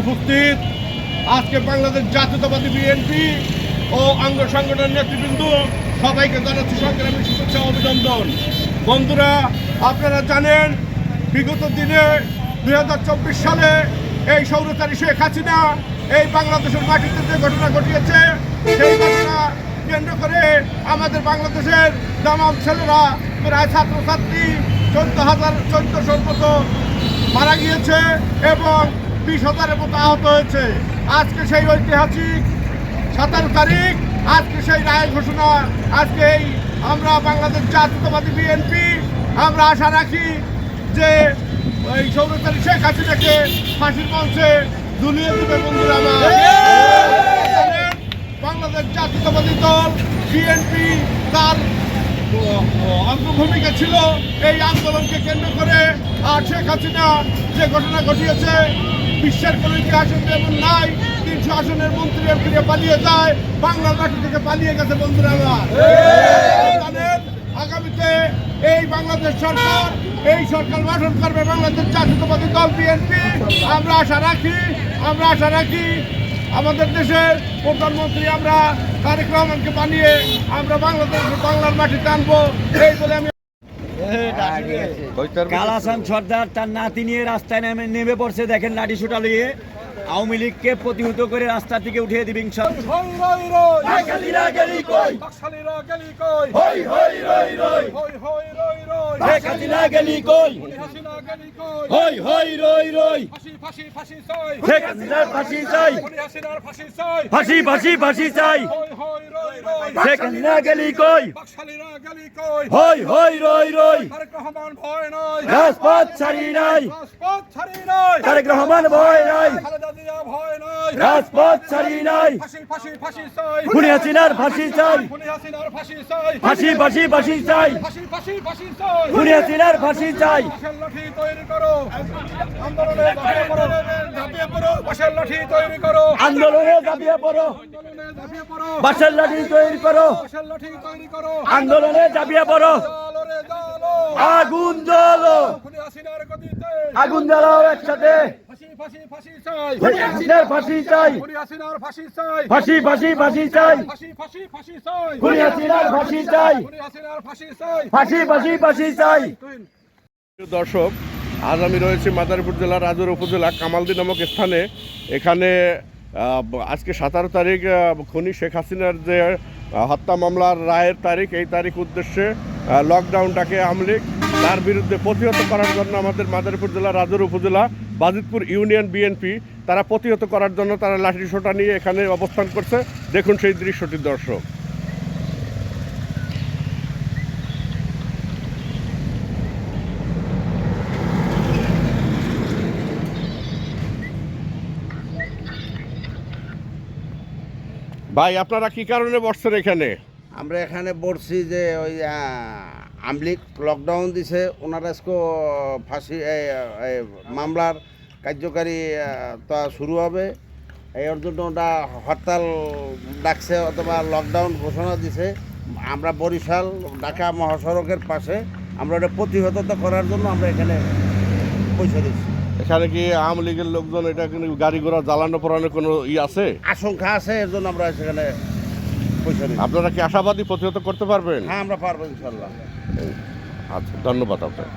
উপস্থিত আজকে বাংলাদেশ জাতীয়তাবাদী বিএনপি ও অঙ্গ সংগঠনের নেতৃবৃন্দ সবাইকে জানাচ্ছি সংগ্রামী শুভেচ্ছা অভিনন্দন। বন্ধুরা, আপনারা জানেন, বিগত দিনে দু হাজার চব্বিশ সালে এই সৌরতারী শেখ হাসিনা এই বাংলাদেশের মাটিতে যে ঘটনা ঘটিয়েছে, সেই ঘটনা কেন্দ্র করে আমাদের বাংলাদেশের দামাম ছেলেরা, প্রায় ছাত্রছাত্রী, চোদ্দ হাজার চোদ্দশোর মতো মারা গিয়েছে এবং বিশ হাজারের মতো আহত হয়েছে। আজকে সেই ঐতিহাসিক সাতারো তারিখ, আজকে সেই রায় ঘোষণা, আজকে এই আমরা বাংলাদেশ জাতীয়তাবাদী বিএনপি, আমরা আশা রাখি যে এই সৌরতারী শেখ হাসিনাকে ফাঁসির মঞ্চে ঝুলিয়ে দেবে বন্ধুরা বাংলাদেশ জাতীয়তাবাদী দল, বিএনপি তার অগ্রভূমিকা ছিল এই আন্দোলনকে কেন্দ্র করে। আর শেখ হাসিনা যে ঘটনা ঘটিয়েছে বিশ্বের কোনো ইতিহাসে যেমন নাই, তিনশো আসনের মন্ত্রী ফিরে পালিয়ে যায়, বাংলার মাটি থেকে পালিয়ে গেছে বন্ধুরা জানেন, আগামীতে এই বাংলাদেশ সরকার, এই সরকার গঠন করবে বাংলাদেশ জাতীয়তাবাদী দল বিএনপি আমরা আশা রাখি, আমরা আশা রাখি আমাদের দেশের প্রধানমন্ত্রী আমরা তারেক রহমানকে বানিয়ে আমরা বাংলাদেশ বাংলার মাটিতে আনব, এই বলে আমি কালাসান সর্দার, তার নাতি নিয়ে রাস্তায় নেমে নেমে পড়ছে, দেখেন লাঠি সুটা নিয়ে আওয়ামী লীগকে প্রতিহত করে রাস্তা থেকে উঠিয়ে দিবেন সব বাকশালীরা গেলি কই শেখ গেলি কই হাসিনার ফাঁসি চাই। ফাঁসি ফাঁসি ফাঁসি চাই। শেখ হাসিনা গেলি কই? হই হই রই রই। রাজপথ ছাড়ি নাই। তারেক রহমান ভয় নাই। রাজপথ ছাড়ি নাই। খুনি হাসিনার ফাঁসি চাই। ফাঁসি ফাঁসি ফাঁসি চাই। খুনি হাসিনার ফাঁসি চাই। আন্দোলনে দাবিয়ে পড়ো। বাসের লাঠি তৈরি করো। আন্দোলনে দাবিয়ে পড়ো। আগুন জ্বলো। আগুন জ্বালাও একসাথে। ফাঁসি চাই। ফাঁসি ফাঁসি ফাঁসি চাই। খুনি হাসিনার ফাঁসি চাই। ফাঁসি ফাঁসি ফাঁসি চাই। দর্শক আজ আমি রয়েছি মাদারীপুর জেলার রাজুর উপজেলা কামালদি নামক স্থানে। এখানে আহ, আজকে সতেরো তারিখ খনি শেখ হাসিনার যে হত্যা মামলার রায়ের তারিখ এই তারিখ উদ্দেশ্যে লকডাউনটাকে আমলিক তার বিরুদ্ধে প্রতিহত করার জন্য আমাদের মাদারীপুর জেলা রাজুর উপজেলা বাজিতপুর ইউনিয়ন বিএনপি, তারা প্রতিহত করার জন্য তারা লাঠি সোটা নিয়ে এখানে অবস্থান করছে। দেখুন সেই দৃশ্যটি, দর্শক। ভাই, আপনারা কি কারণে বসছেন এখানে? আমরা এখানে পড়ছি যে ওই আমলিক লকডাউন দিছে, ওনারা ফাঁসি মামলার কার্যকারী তা শুরু হবে। এর জন্য ওটা হরতাল ডাকছে অথবা লকডাউন ঘোষণা দিছে। আমরা বরিশাল ঢাকা মহাসড়কের পাশে আমরা ওটা প্রতিহত করার জন্য আমরা এখানে পৌঁছে দিচ্ছি। এখানে কি আওয়ামী লীগের লোকজন এটা কিন্তু গাড়ি ঘোড়া জ্বালানো পোড়ানোর কোনো ই আছে? আশঙ্কা আছে এর জন্য আমরা সেখানে পৌঁছে দিচ্ছি। আপনারা কি আশাবাদী প্রতিহত করতে পারবেন? হ্যাঁ আমরা পারব ইনশাল্লাহ আচ্ছা ধন্যবাদ আপনার